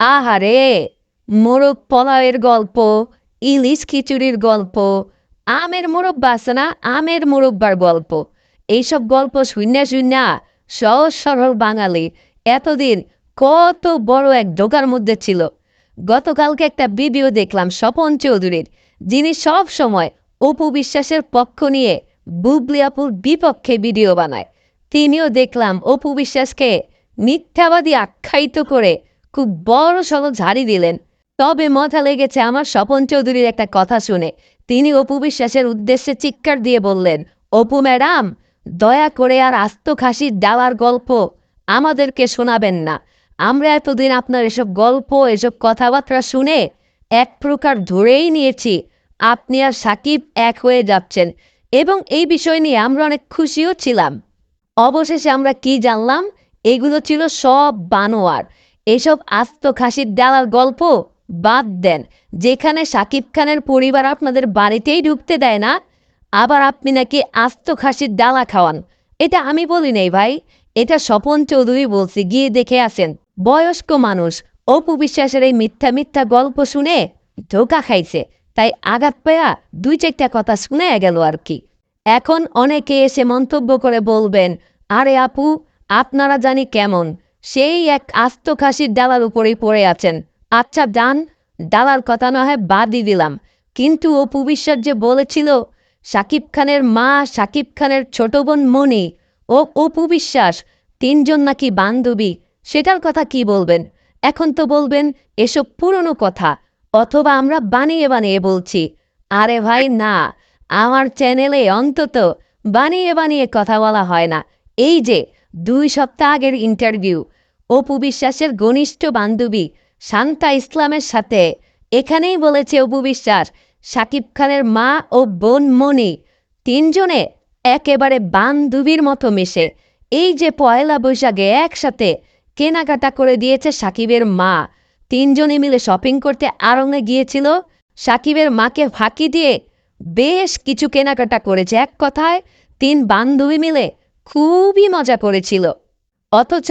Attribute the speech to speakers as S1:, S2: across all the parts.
S1: আহারে মোরগ পোলাওয়ের গল্প, ইলিশ খিচুড়ির গল্প, আমের মোরব্বা আছে না? আমের মোরব্বার গল্প। এইসব গল্প শুনে শুনে সহজ সরল বাঙালি। এতদিন কত বড় এক ঢোকার মধ্যে ছিল। গতকালকে একটা ভিডিও দেখলাম স্বপন চৌধুরীর, যিনি সব সময় অপু বিশ্বাসের পক্ষ নিয়ে বুবলিয়াপুর বিপক্ষে ভিডিও বানায়। তিনিও দেখলাম অপু বিশ্বাসকে মিথ্যাবাদী আখ্যায়িত করে খুব বড় সড়ো ঝাড়ি দিলেন। তবে মজা লেগেছে আমার স্বপন চৌধুরীর একটা কথা শুনে। তিনি অপু বিশ্বাসের উদ্দেশ্যে চিৎকার দিয়ে বললেন, অপু ম্যাডাম, দয়া করে আর আস্ত খাসির ডালার গল্প আমাদেরকে শোনাবেন না। আমরা এতদিন আপনার এসব গল্প, এসব কথাবার্তা শুনে এক প্রকার ধরেই নিয়েছি। আপনি আর সাকিব এক হয়ে যাচ্ছেন এবং এই বিষয় নিয়ে আমরা অনেক খুশিও ছিলাম। অবশেষে আমরা কি জানলাম? এগুলো ছিল সব বানোয়ার। এসব আস্ত খাসির ডালার গল্প বাদ দেন, যেখানে সাকিব খানের পরিবার আপনাদের বাড়িতেই ঢুকতে দেয় না, আবার আপনি নাকি আস্ত খাসির ডালা খাওয়ান। এটা আমি বলি নেই ভাই, এটা স্বপন চৌধুরী বলছি, গিয়ে দেখে আসেন। বয়স্ক মানুষ, অপু বিশ্বাসের এই মিথ্যা মিথ্যা গল্প শুনে ধোকা খাইছে, তাই আঘাত পেয়া দুই চারটা কথা শুনে গেল আর কি। এখন অনেকে এসে মন্তব্য করে বলবেন, আরে আপু, আপনারা জানি কেমন? সেই এক আস্ত খাসির ডালার উপরেই পড়ে আছেন। আচ্ছা ডান ডালার কথা না হয় বাদই দিলাম। কিন্তু অপু বিশ্বাস যে বলেছিল, সাকিব খানের মা, সাকিব খানের ছোট বোন মনি ও অপু বিশ্বাস, তিনজন নাকি বান্ধবী, সেটার কথা কি বলবেন? এখন তো বলবেন এসব পুরনো কথা, অথবা আমরা বানিয়ে বানিয়ে বলছি। আরে ভাই, না, আমার চ্যানেলে অন্তত বানিয়ে বানিয়ে কথা বলা হয় না। এই যে দুই সপ্তাহ আগের ইন্টারভিউ। অপু বিশ্বাসের ঘনিষ্ঠ বান্ধবী শান্তা ইসলামের সাথে। এখানেই বলেছে অপু বিশ্বাস, সাকিব খানের মা ও বোন মনি তিনজনে একেবারে বান্ধবীর মতো মেশে। এই যে পয়লা বৈশাখে একসাথে কেনাকাটা করে দিয়েছে সাকিবের মা। তিনজনে মিলে শপিং করতে আরঙে গিয়েছিল। সাকিবের মাকে ফাঁকি দিয়ে বেশ কিছু কেনাকাটা করেছে। এক কথায়, তিন বান্ধবী মিলে খুবই মজা করেছিল অথচ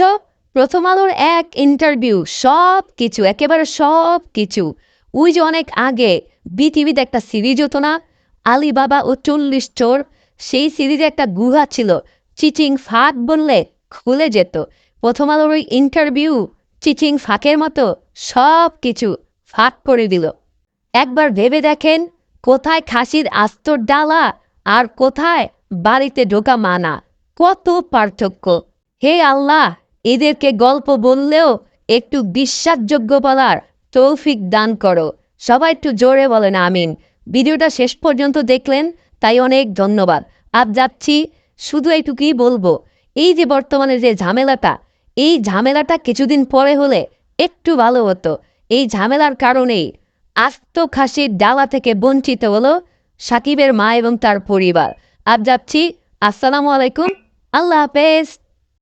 S1: প্রথম আলোর এক ইন্টারভিউ সব কিছু একেবারে সব কিছু ওই যে অনেক আগে বিটিভিতে একটা সিরিজ হতো না, আলিবাবা ও চল্লিশ চোর, সেই সিরিজে একটা গুহা ছিল, চিচিং ফাঁক বললে খুলে যেত। প্রথম আলোর ওই ইন্টারভিউ চিচিং ফাঁকের মতো সব কিছু ফাঁক করে দিল। একবার ভেবে দেখেন কোথায় খাসির আস্তর ডালা আর কোথায় বাড়িতে ঢোকা মানা। কত পার্থক্য। হে আল্লাহ, এদেরকে গল্প বললেও একটু বিশ্বাসযোগ্য বলার তৌফিক দান করো। সবাই একটু জোরে বলেন, আমিন। ভিডিওটা শেষ পর্যন্ত দেখলেন, তাই অনেক ধন্যবাদ। আপ যাচ্ছি, শুধু এইটুকুই বলব, এই যে বর্তমানে যে ঝামেলাটা, এই ঝামেলাটা কিছুদিন পরে হলে একটু ভালো হতো। এই ঝামেলার কারণেই আস্ত খাসির ডালা থেকে বঞ্চিত হলো সাকিবের মা এবং তার পরিবার। আজ যাচ্ছি, আসসালামু আলাইকুম আল্লাহ হাফেজ